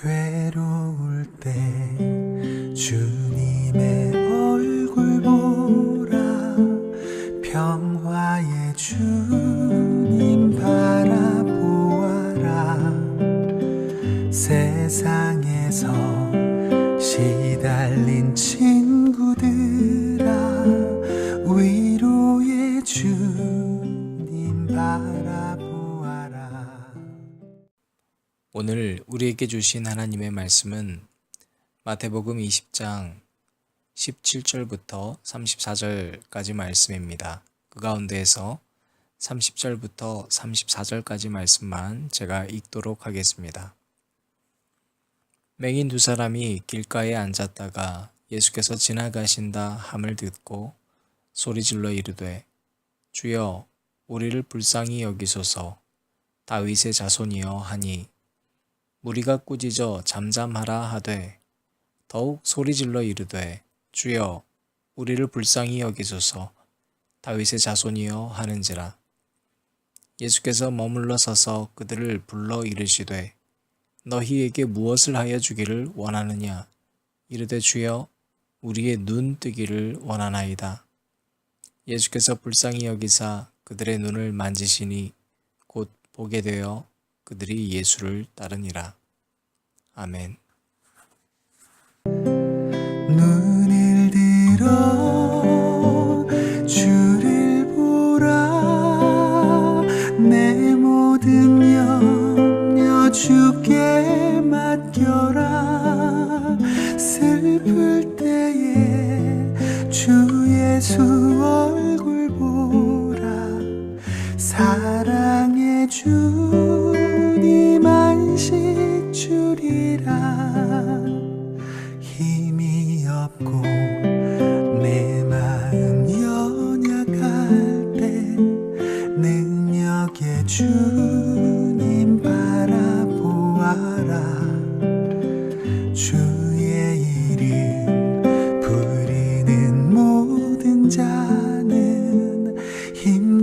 괴로울 때 주 우리에게 주신 하나님의 말씀은 마태복음 20장 17절부터 34절까지 말씀입니다. 그 가운데에서 30절부터 34절까지 말씀만 제가 읽도록 하겠습니다. 맹인 두 사람이 길가에 앉았다가 예수께서 지나가신다 함을 듣고 소리질러 이르되 주여 우리를 불쌍히 여기소서 다윗의 자손이여 하니 무리가 꾸짖어 잠잠하라 하되 더욱 소리질러 이르되 주여 우리를 불쌍히 여기소서. 다윗의 자손이여 하는지라. 예수께서 머물러 서서 그들을 불러 이르시되 너희에게 무엇을 하여 주기를 원하느냐? 이르되 주여 우리의 눈 뜨기를 원하나이다. 예수께서 불쌍히 여기사 그들의 눈을 만지시니 곧 보게 되어 그들이 예수를 따르니라. 아멘. 눈을 들어 주를 보라 내 모든 염려 주께 맡겨라 슬플 때에 주 예수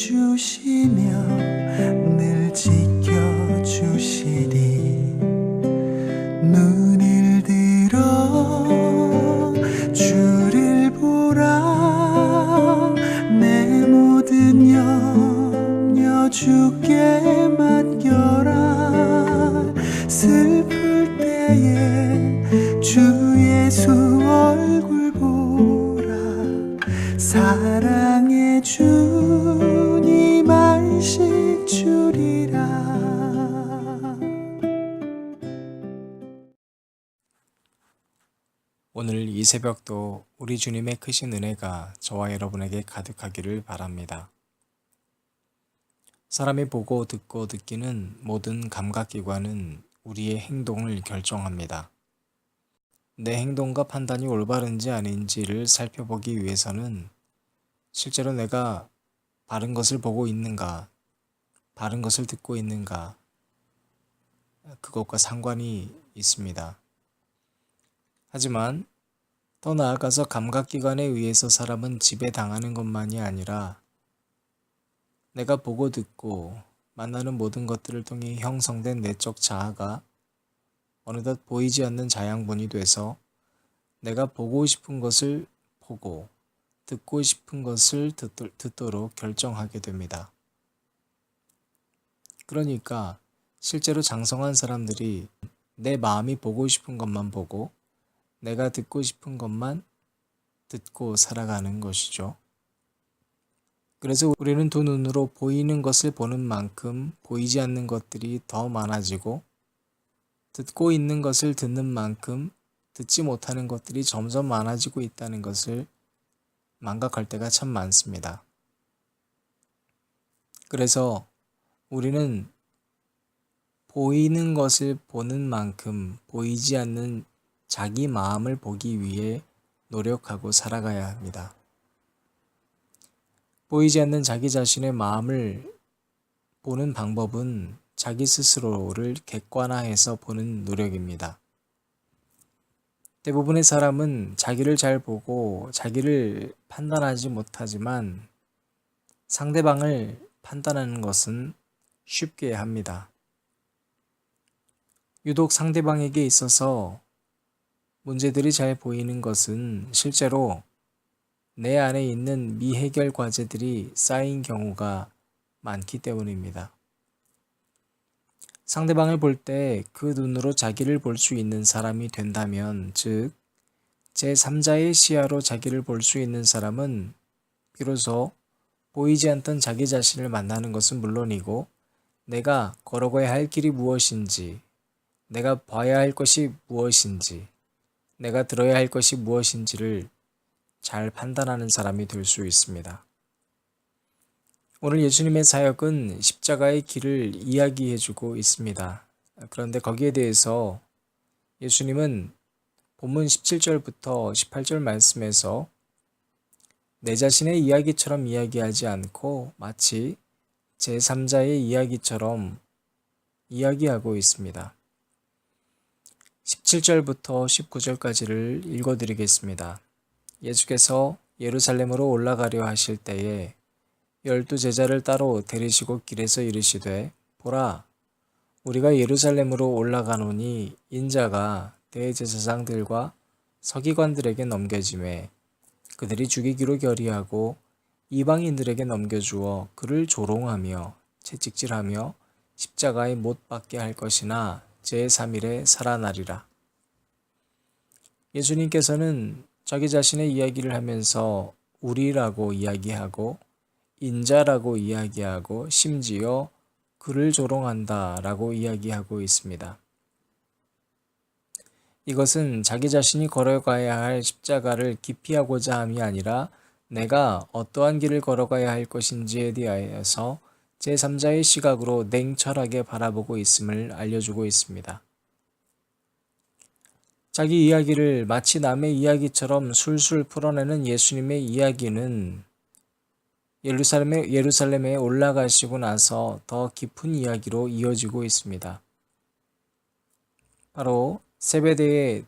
주시며 오늘 이 새벽도 우리 주님의 크신 은혜가 저와 여러분에게 가득하기를 바랍니다. 사람이 보고 듣고 느끼는 모든 감각기관은 우리의 행동을 결정합니다. 내 행동과 판단이 올바른지 아닌지를 살펴보기 위해서는 실제로 내가 바른 것을 보고 있는가, 바른 것을 듣고 있는가, 그것과 상관이 있습니다. 하지만 더 나아가서 감각기관에 의해서 사람은 지배당하는 것만이 아니라 내가 보고 듣고 만나는 모든 것들을 통해 형성된 내적 자아가 어느덧 보이지 않는 자양분이 돼서 내가 보고 싶은 것을 보고 듣고 싶은 것을 듣도- 듣도록 결정하게 됩니다. 그러니까 실제로 장성한 사람들이 내 마음이 보고 싶은 것만 보고 내가 듣고 싶은 것만 듣고 살아가는 것이죠. 그래서 우리는 두 눈으로 보이는 것을 보는 만큼 보이지 않는 것들이 더 많아지고 듣고 있는 것을 듣는 만큼 듣지 못하는 것들이 점점 많아지고 있다는 것을 망각할 때가 참 많습니다. 그래서 우리는 보이는 것을 보는 만큼 보이지 않는 자기 마음을 보기 위해 노력하고 살아가야 합니다. 보이지 않는 자기 자신의 마음을 보는 방법은 자기 스스로를 객관화해서 보는 노력입니다. 대부분의 사람은 자기를 잘 보고 자기를 판단하지 못하지만 상대방을 판단하는 것은 쉽게 합니다. 유독 상대방에게 있어서 문제들이 잘 보이는 것은 실제로 내 안에 있는 미해결 과제들이 쌓인 경우가 많기 때문입니다. 상대방을 볼 때 그 눈으로 자기를 볼 수 있는 사람이 된다면, 즉, 제3자의 시야로 자기를 볼 수 있는 사람은 비로소 보이지 않던 자기 자신을 만나는 것은 물론이고, 내가 걸어가야 할 길이 무엇인지, 내가 봐야 할 것이 무엇인지, 내가 들어야 할 것이 무엇인지를 잘 판단하는 사람이 될 수 있습니다. 오늘 예수님의 사역은 십자가의 길을 이야기해주고 있습니다. 그런데 거기에 대해서 예수님은 본문 17절부터 18절 말씀에서 내 자신의 이야기처럼 이야기하지 않고 마치 제3자의 이야기처럼 이야기하고 있습니다. 17절부터 19절까지를 읽어드리겠습니다. 예수께서 예루살렘으로 올라가려 하실 때에 열두 제자를 따로 데리시고 길에서 이르시되 보라 우리가 예루살렘으로 올라가노니 인자가 대제사장들과 서기관들에게 넘겨짐에 그들이 죽이기로 결의하고 이방인들에게 넘겨주어 그를 조롱하며 채찍질하며 십자가에 못 박게 할 것이나 제3일에 살아나리라. 예수님께서는 자기 자신의 이야기를 하면서 우리라고 이야기하고 인자라고 이야기하고 심지어 그를 조롱한다 라고 이야기하고 있습니다. 이것은 자기 자신이 걸어가야 할 십자가를 기피하고자 함이 아니라 내가 어떠한 길을 걸어가야 할 것인지에 대하여서 제3자의 시각으로 냉철하게 바라보고 있음을 알려주고 있습니다. 자기 이야기를 마치 남의 이야기처럼 술술 풀어내는 예수님의 이야기는 예루살렘에, 예루살렘에 올라가시고 나서 더 깊은 이야기로 이어지고 있습니다. 바로 세베대의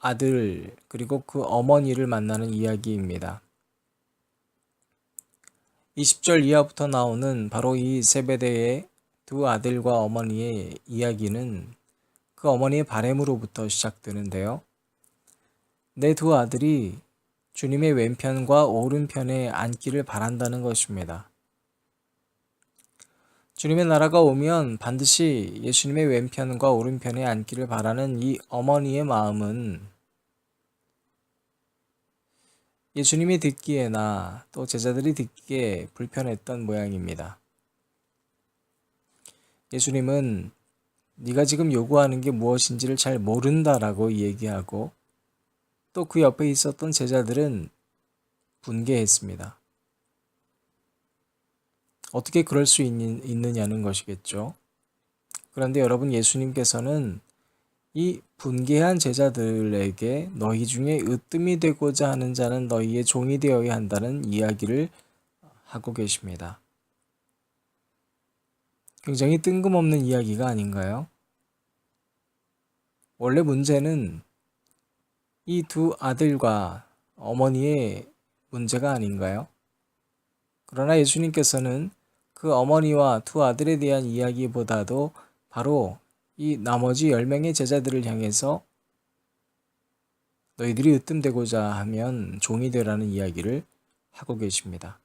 아들 그리고 그 어머니를 만나는 이야기입니다. 20절 이하부터 나오는 바로 이 세베대의 두 아들과 어머니의 이야기는 그 어머니의 바램으로부터 시작되는데요. 내 두 아들이 주님의 왼편과 오른편에 앉기를 바란다는 것입니다. 주님의 나라가 오면 반드시 예수님의 왼편과 오른편에 앉기를 바라는 이 어머니의 마음은 예수님이 듣기에나 또 제자들이 듣기에 불편했던 모양입니다. 예수님은 네가 지금 요구하는 게 무엇인지를 잘 모른다라고 얘기하고 또 그 옆에 있었던 제자들은 분개했습니다. 어떻게 그럴 수 있는, 있느냐는 것이겠죠. 그런데 여러분 예수님께서는 이 분개한 제자들에게 너희 중에 으뜸이 되고자 하는 자는 너희의 종이 되어야 한다는 이야기를 하고 계십니다. 굉장히 뜬금없는 이야기가 아닌가요? 원래 문제는 이 두 아들과 어머니의 문제가 아닌가요? 그러나 예수님께서는 그 어머니와 두 아들에 대한 이야기보다도 바로 이 나머지 열명의 제자들을 향해서 너희들이 으뜸되고자 하면 종이 되라는 이야기를 하고 계십니다.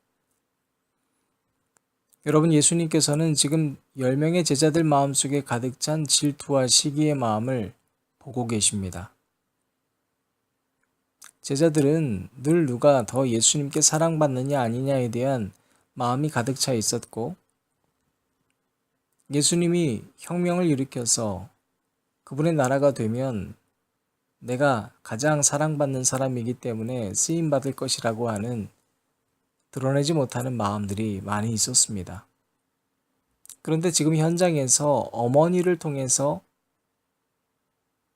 여러분 예수님께서는 지금 열명의 제자들 마음속에 가득 찬 질투와 시기의 마음을 보고 계십니다. 제자들은 늘 누가 더 예수님께 사랑받느냐 아니냐에 대한 마음이 가득 차 있었고, 예수님이 혁명을 일으켜서 그분의 나라가 되면 내가 가장 사랑받는 사람이기 때문에 쓰임받을 것이라고 하는 드러내지 못하는 마음들이 많이 있었습니다. 그런데 지금 현장에서 어머니를 통해서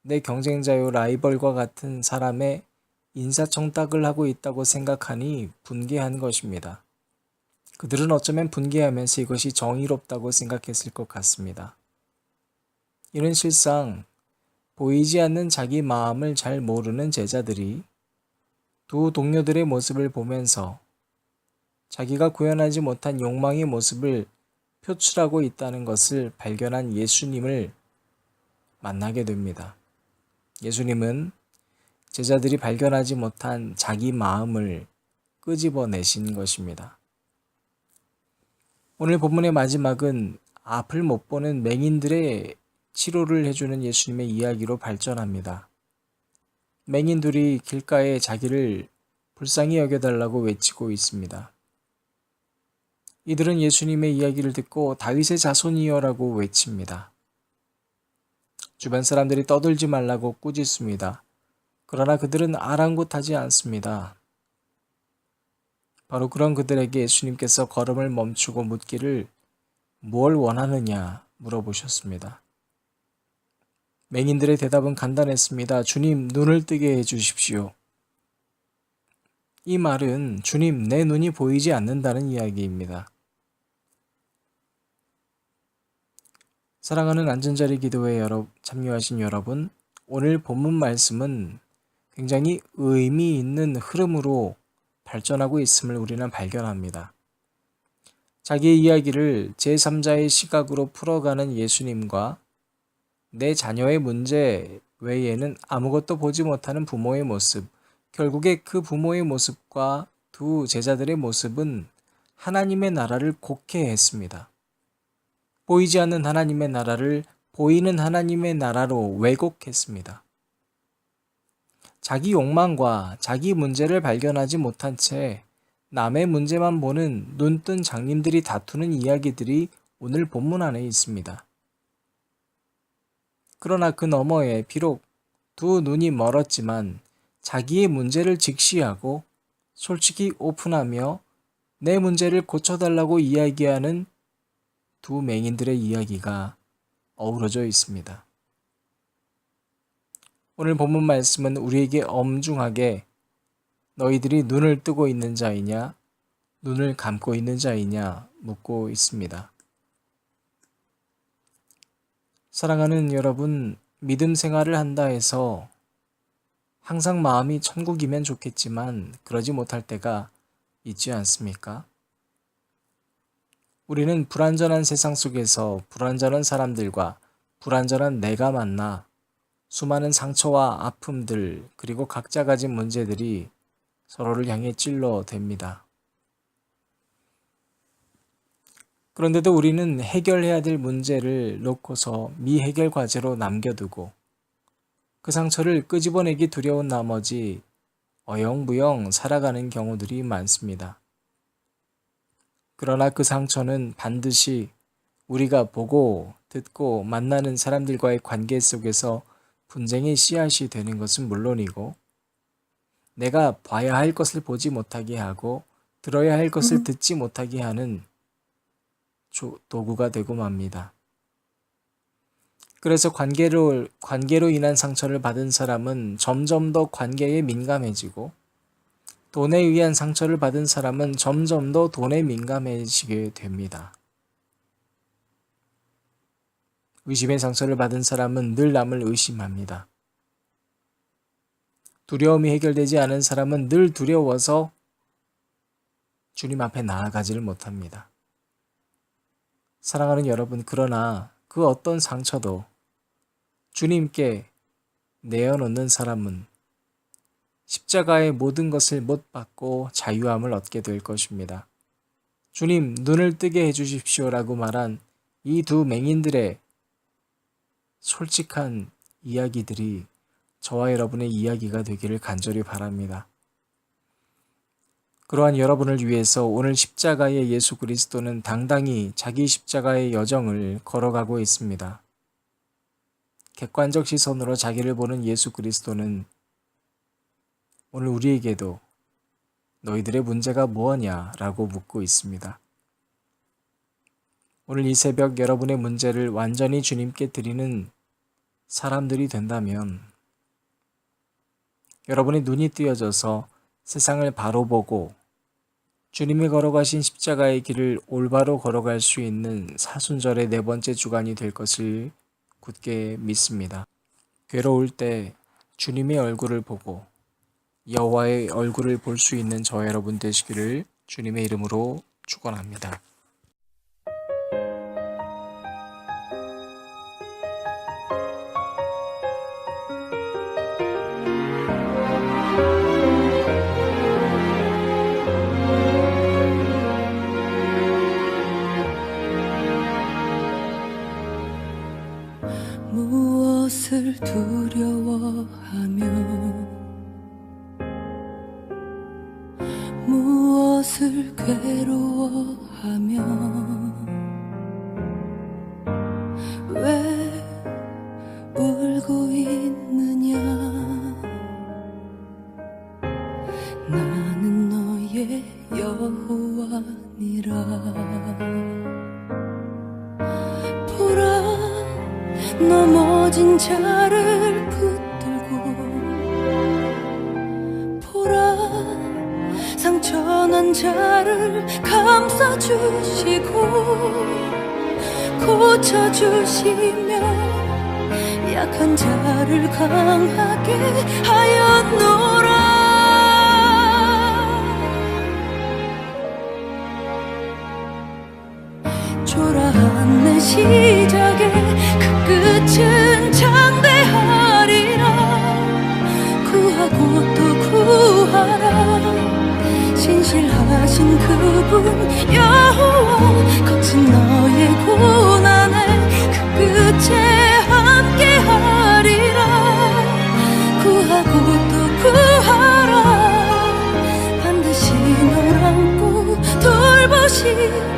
내 경쟁자요 라이벌과 같은 사람의 인사청탁을 하고 있다고 생각하니 분개한 것입니다. 그들은 어쩌면 분개하면서 이것이 정의롭다고 생각했을 것 같습니다. 이는 실상 보이지 않는 자기 마음을 잘 모르는 제자들이 두 동료들의 모습을 보면서 자기가 구현하지 못한 욕망의 모습을 표출하고 있다는 것을 발견한 예수님을 만나게 됩니다. 예수님은 제자들이 발견하지 못한 자기 마음을 끄집어내신 것입니다. 오늘 본문의 마지막은 앞을 못 보는 맹인들의 치료를 해주는 예수님의 이야기로 발전합니다. 맹인들이 길가에 자기를 불쌍히 여겨달라고 외치고 있습니다. 이들은 예수님의 이야기를 듣고 다윗의 자손이여라고 외칩니다. 주변 사람들이 떠들지 말라고 꾸짖습니다. 그러나 그들은 아랑곳하지 않습니다. 바로 그런 그들에게 예수님께서 걸음을 멈추고 묻기를 뭘 원하느냐 물어보셨습니다. 맹인들의 대답은 간단했습니다. 주님, 눈을 뜨게 해 주십시오. 이 말은 주님, 내 눈이 보이지 않는다는 이야기입니다. 사랑하는 안전자리 기도에 여러, 참여하신 여러분, 오늘 본문 말씀은 굉장히 의미 있는 흐름으로 발전하고 있음을 우리는 발견합니다. 자기의 이야기를 제3자의 시각으로 풀어가는 예수님과 내 자녀의 문제 외에는 아무것도 보지 못하는 부모의 모습, 결국에 그 부모의 모습과 두 제자들의 모습은 하나님의 나라를 곡해 했습니다. 보이지 않는 하나님의 나라를 보이는 하나님의 나라로 왜곡했습니다. 자기 욕망과 자기 문제를 발견하지 못한 채 남의 문제만 보는 눈뜬 장님들이 다투는 이야기들이 오늘 본문 안에 있습니다. 그러나 그 너머에 비록 두 눈이 멀었지만 자기의 문제를 직시하고 솔직히 오픈하며 내 문제를 고쳐달라고 이야기하는 두 맹인들의 이야기가 어우러져 있습니다. 오늘 본문 말씀은 우리에게 엄중하게 너희들이 눈을 뜨고 있는 자이냐, 눈을 감고 있는 자이냐 묻고 있습니다. 사랑하는 여러분, 믿음 생활을 한다 해서 항상 마음이 천국이면 좋겠지만 그러지 못할 때가 있지 않습니까? 우리는 불완전한 세상 속에서 불완전한 사람들과 불완전한 내가 만나 수많은 상처와 아픔들 그리고 각자 가진 문제들이 서로를 향해 찔러댑니다. 그런데도 우리는 해결해야 될 문제를 놓고서 미해결 과제로 남겨두고 그 상처를 끄집어내기 두려운 나머지 어영부영 살아가는 경우들이 많습니다. 그러나 그 상처는 반드시 우리가 보고 듣고 만나는 사람들과의 관계 속에서 분쟁의 씨앗이 되는 것은 물론이고 내가 봐야 할 것을 보지 못하게 하고 들어야 할 것을 듣지 못하게 하는 도구가 되고 맙니다. 그래서 관계로, 관계로 인한 상처를 받은 사람은 점점 더 관계에 민감해지고 돈에 의한 상처를 받은 사람은 점점 더 돈에 민감해지게 됩니다. 의심의 상처를 받은 사람은 늘 남을 의심합니다. 두려움이 해결되지 않은 사람은 늘 두려워서 주님 앞에 나아가지를 못합니다. 사랑하는 여러분, 그러나 그 어떤 상처도 주님께 내어놓는 사람은 십자가의 모든 것을 못 받고 자유함을 얻게 될 것입니다. 주님, 눈을 뜨게 해주십시오 라고 말한 이 두 맹인들의 솔직한 이야기들이 저와 여러분의 이야기가 되기를 간절히 바랍니다. 그러한 여러분을 위해서 오늘 십자가의 예수 그리스도는 당당히 자기 십자가의 여정을 걸어가고 있습니다. 객관적 시선으로 자기를 보는 예수 그리스도는 오늘 우리에게도 너희들의 문제가 무엇냐 라고 묻고 있습니다. 오늘 이 새벽 여러분의 문제를 완전히 주님께 드리는 사람들이 된다면 여러분의 눈이 뜨여져서 세상을 바로 보고 주님이 걸어가신 십자가의 길을 올바로 걸어갈 수 있는 사순절의 네 번째 주간이 될 것을 굳게 믿습니다. 괴로울 때 주님의 얼굴을 보고 여호와의 얼굴을 볼 수 있는 저 여러분 되시기를 주님의 이름으로 축원합니다. 여호와니라. 보라 넘어진 자를 붙들고 보라 상처난 자를 감싸주시고 고쳐주시며 약한 자를 강하게 하여 놓 돌아온 내 시작에. 그 끝은 창대하리라. 구하고 또 구하라. 신실하신 그분 여호와. 거친 너의 고난에 그 끝에 함께하리라. 구하고 또 구하라. 반드시 널 안고 돌보시리라.